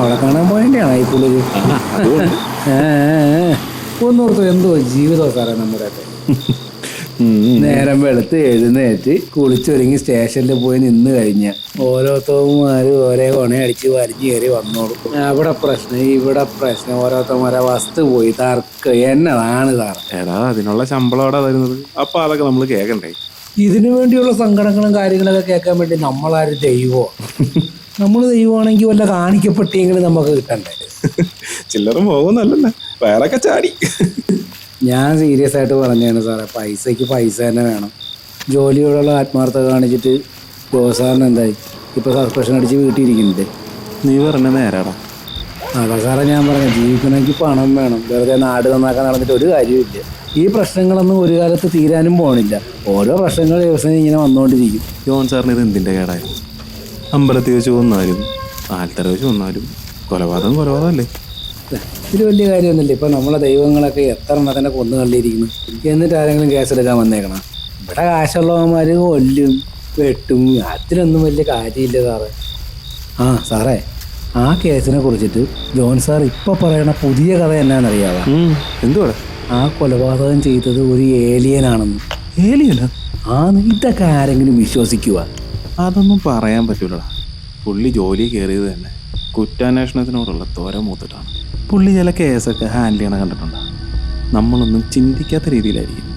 അവളെ കാണാൻ പോയതിന്റെയാണ് ഈ പുള്ളിക്ക് ഒന്നോർത്തോ എന്തോ ജീവിതം സാറേ നമ്മുടെ നേരം വെളുത്ത് എഴുന്നേറ്റ് കുളിച്ചൊരുങ്ങി സ്റ്റേഷനിൽ പോയി നിന്ന് കഴിഞ്ഞ ഓരോരുത്തന്മാര് ഒരേ കൊണയടിച്ച് വലിഞ്ഞു കയറി വന്നോളൂ. അവിടെ പ്രശ്നം ഇവിടെ പ്രശ്നം. ഓരോരുത്തന്മാരെ വസ്തു പോയി. തർക്ക. എന്നതാണ് സാറേ. എടാ അതിനുള്ള ശമ്പളം അവിടെ തരുന്നത്? അപ്പൊ അതൊക്കെ നമ്മൾ കേക്കണ്ടേ? ഇതിനു വേണ്ടിയുള്ള സങ്കടങ്ങളും കാര്യങ്ങളൊക്കെ കേൾക്കാൻ വേണ്ടി നമ്മളാരും ദൈവമോ. നമ്മൾ ദൈവമാണെങ്കിൽ വല്ല കാണിക്കപ്പെട്ടെങ്കിലും നമുക്ക് കിട്ടണ്ടേ? ചില്ലറ വേറെ വേറൊക്കെ ചാടി. ഞാൻ സീരിയസ് ആയിട്ട് പറഞ്ഞാണ് സാറേ പൈസയ്ക്ക് പൈസ തന്നെ വേണം. ജോലിയോടുള്ള ആത്മാർത്ഥത കാണിച്ചിട്ട് ഗോസാറിന് എന്തായി? ഇപ്പോൾ സസ്പെൻഷൻ അടിച്ച് വീട്ടിയിരിക്കുന്നുണ്ട് നീ പറഞ്ഞ നേരാടാ. അതാ സാറേ ഞാൻ പറഞ്ഞു ജീവിക്കണമെങ്കിൽ പണം വേണം. വെറുതെ നാട് നന്നാക്കാൻ നടന്നിട്ട് ഒരു കാര്യമില്ല ഈ പ്രശ്നങ്ങളൊന്നും ഒരു കാലത്ത് തീരാനും പോണില്ല. ഓരോ പ്രശ്നങ്ങൾ ദിവസം ഇങ്ങനെ വന്നുകൊണ്ടിരിക്കും ജോൺ സാറിന് ഇത് എന്തിന്റെ കേടായിരുന്നു അമ്പലത്തിൽ വെച്ച് കൊന്നാലും ആൽത്തറ വെച്ച് കൊന്നാലും കൊലപാതകം കൊലപാതകമല്ലേ? ഇത് വലിയ കാര്യമൊന്നുമില്ല. ഇപ്പം നമ്മളെ ദൈവങ്ങളൊക്കെ എത്ര എണ്ണത്തിനെ കൊന്നു തള്ളിയിരിക്കുന്നു എന്നിട്ട് ആരെങ്കിലും കേസെടുക്കാൻ വന്നേക്കണം? ഇവിടെ കാശുള്ളവന്മാർ കൊല്ലും വെട്ടും. അതിനൊന്നും വലിയ കാര്യമില്ല സാറേ. ആ സാറേ ആ കേസിനെ കുറിച്ചിട്ട് ജോൺ സാർ ഇപ്പൊ പറയണ പുതിയ കഥ എന്നാന്നറിയാവാ എന്തുവാ? ആ കൊലപാതകം ചെയ്തത് ഒരു ഏലിയനാണെന്ന് ഏലിയല്ല ആ? ഇതൊക്കെ ആരെങ്കിലും വിശ്വസിക്കുക അതൊന്നും പറയാൻ പറ്റൂലടാ. പുള്ളി ജോലി കയറിയത് തന്നെ കുറ്റാന്വേഷണത്തിനോടുള്ള തോര മൂത്തിട്ടാണ്. പുള്ളി ചില കേസൊക്കെ ഹാൻഡിൽ ചെയ്യണ കണ്ടിട്ടുണ്ട്? നമ്മളൊന്നും ചിന്തിക്കാത്ത രീതിയിലായിരിക്കും.